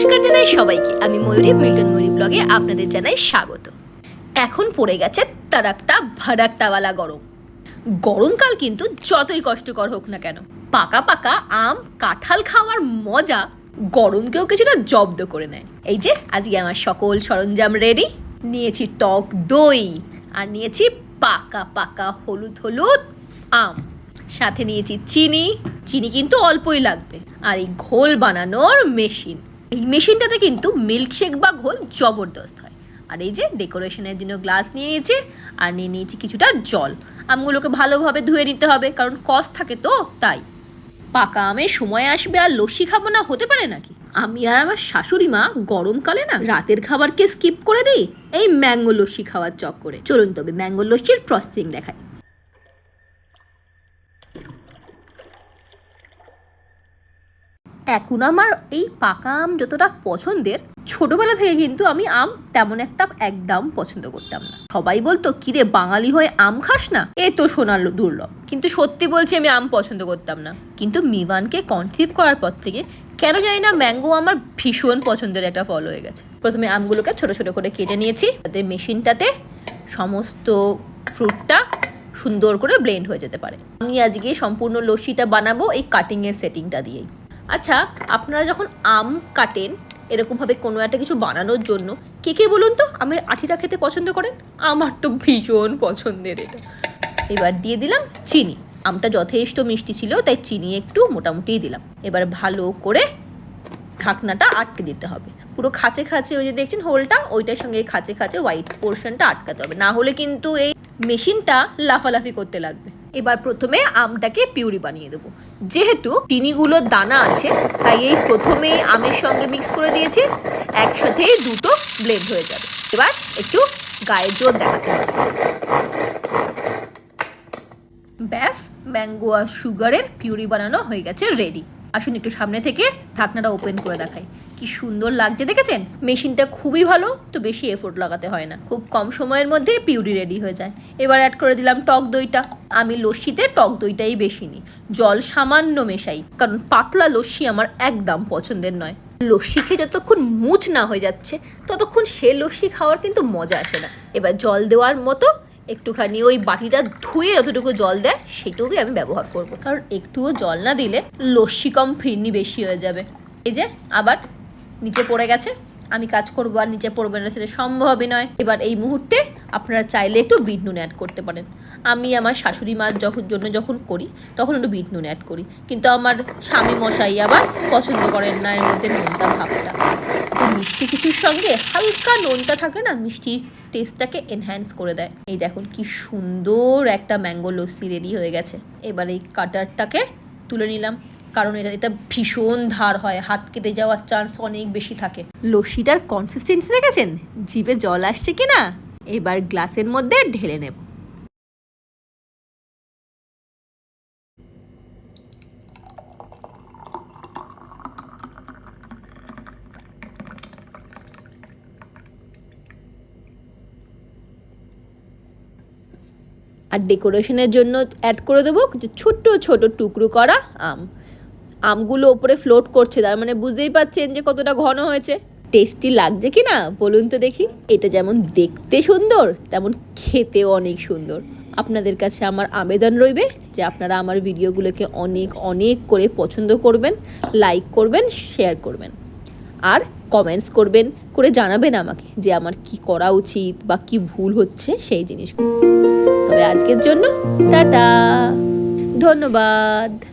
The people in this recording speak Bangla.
নমস্কার জানাই সবাইকে। আমি ময়ূরী, মিল্টন ময়ূরী ব্লগে আপনাদের জানাই স্বাগত। এখন পড়ে গেছে তারাক্তা ভারাক্তাওয়ালা গরম। গরমকাল কিন্তু যতই কষ্টকর হোক না কেন, পাকা পাকা আম, কাঁঠাল খাওয়ার মজা গরমকেও কিছুটা জব্দ করে নেয়। এই যে, আজকে আমার সকল সরঞ্জাম রেডি নিয়েছি টক দই আর নিয়েছি পাকা পাকা হলুদ হলুদ আম। সাথে নিয়েছি চিনি চিনি কিন্তু অল্পই লাগবে। আর এই ঘোল বানানোর মেশিন এই মেশিনটাতে কিন্তু মিল্কশেক বা ঘোল জবরদস্ত হয়। আর এই যে ডেকোরেশনের জন্য গ্লাস নিয়ে নিয়েছি, আর নিয়ে নিয়েছি কিছুটা জল। আমগুলোকে ভালোভাবে ধুয়ে নিতে হবে, কারণ কস থাকে তো, তাই। পাকা আমের সময় আসবে, আর লস্যি খাব না, হতে পারে নাকি? আমি আর আমার শাশুড়ি মা গরমকালে না রাতের খাবারকে স্কিপ করে দিই, এই ম্যাঙ্গো লস্যি খাওয়ার চক্করে। চলুন তবে ম্যাঙ্গো লস্যির প্রসেসিং দেখাই। এখন আমার এই পাকা আম যতটা পছন্দের, ছোটবেলা থেকে কিন্তু আমি আম তেমন একটা একদম পছন্দ করতাম না। সবাই বলতো, কিরে, বাঙালি হয়ে আম খাস না? এ তো সোনার দুর্লভ। কিন্তু সত্যি বলছি, আমি আম পছন্দ করতাম না। কিন্তু মিভানকে কনসিভ করার পর থেকে কেন জানি না ম্যাঙ্গো আমার ভীষণ পছন্দের একটা ফল হয়ে গেছে। প্রথমে আমগুলোকে ছোট ছোট করে কেটে নিয়েছি। তাতে মেশিনটাতে সমস্ত ফ্রুটটা সুন্দর করে ব্লেন্ড হয়ে যেতে পারে। আমি আজকে সম্পূর্ণ লস্যিটা বানাবো এই কাটিংয়ের সেটিংটা দিয়েই। আচ্ছা আপনারা যখন আম কাটেন এরকমভাবে কোনো একটা কিছু বানানোর জন্য, কে কে বলুন তো? আমের আঠিটা খেতে পছন্দ করেন? আমার তো ভীষণ পছন্দের এটা। এবার দিয়ে দিলাম চিনি। আমটা যথেষ্ট মিষ্টি ছিল, তাই চিনি একটু মোটামুটিই দিলাম। এবার ভালো করে ঢাকনাটা আটকে দিতে হবে। পুরো খাঁচে খাঁচে ওই যে দেখছেন হোলটা, ওইটার সঙ্গে খাঁচে খাঁচে হোয়াইট পোর্শনটা আটকাতে হবে। না হলে কিন্তু এই মেশিনটা লাফালাফি করতে লাগবে। এবার প্রথমে আমটাকে পিউরি বানিয়ে দেবো। যেহেতু চিনিগুলোর দানা আছে, তাই এই প্রথমে আমের সঙ্গে মিক্স করে দিয়েছি, একসাথে দুটো ব্লেন্ড হয়ে যাবে। এবার একটু গায়ে জোর দেখাতে হবে। ব্যাস ম্যাঙ্গো আর সুগারের পিউরি বানানো হয়ে গেছে রেডি আসুন একটু সামনে থেকে ঢাকনাটা ওপেন করে দেখাই। কি সুন্দর লাগছে, দেখেছেন? মেশিনটা খুবই ভালো, তো বেশি এফোর্ট লাগাতে হয় না। খুব কম সময়ের মধ্যে পিউরি রেডি হয়ে যায়। এবার অ্যাড করে দিলাম টক দইটা। আমি লস্যিতে টক দইটাই বেশি নিই। জল সামান্য মেশাই, কারণ পাতলা লস্যি আমার একদম পছন্দের নয়। লস্যি খেয়ে যতক্ষণ মুচ না হয়ে যাচ্ছে, ততক্ষণ সে লস্যি খাওয়ার কিন্তু মজা আসে না। এবার জল দেওয়ার মতো একটুখানি ওই বাটিটা ধুয়ে যতটুকু জল দেয়, সেটুকুই আমি ব্যবহার করব। কারণ একটুও জল না দিলে লস্যি কম ফিরনি বেশি হয়ে যাবে। এই যে, আবার নিচে পড়ে গেছে। আমি কাজ করব আর নিচে পড়বে না, সেটা সম্ভবই নয়। এবার এই মুহূর্তে আপনারা চাইলে একটু বিট নুন অ্যাড করতে পারেন। আমি আমার শাশুড়ি মার যখন জন্য যখন করি, তখন একটু বিট নুন অ্যাড করি। কিন্তু আমার স্বামী মশাই আবার পছন্দ করেন না এর মধ্যে নোনতা ভাবটা। সঙ্গে হালকা নোনতা থাকে না মিষ্টির টেস্টটাকে এনহ্যান্স করে দেয়। এই দেখুন কি সুন্দর একটা ম্যাঙ্গো লস্যি রেডি হয়ে গেছে। এবার এই কাটারটাকে তুলে নিলাম। কারণ এটা এটা ভীষণ ধার হয়, হাত কেটে যাওয়ার চান্স অনেক বেশি থাকে। লস্যিটার কনসিস্টেন্সি দেখেছেন? জিভে জল আসছে কি না এবার গ্লাসের মধ্যে ঢেলে নেব। আর ডেকোরেশনের জন্য অ্যাড করে দেবো ছোট্ট ছোট টুকরো করা আম। আমগুলো ওপরে ফ্লোট করছে, তার মানে বুঝতেই পারছেন যে কতটা ঘন হয়েছে। টেস্টি লাগছে কি না? বলুন তো দেখি। এটা যেমন দেখতে সুন্দর, তেমন খেতেও অনেক সুন্দর। আপনাদের কাছে আমার আবেদন রইবে যে আপনারা আমার ভিডিওগুলোকে অনেক অনেক করে পছন্দ করবেন লাইক করবেন শেয়ার করবেন। আর কমেন্টস করবেন করে জানাবেন আমাকে যে আমার কি করা উচিত বা কি ভুল হচ্ছে সেই জিনিসগুলো। তবে আজকের জন্য টাটা। ধন্যবাদ।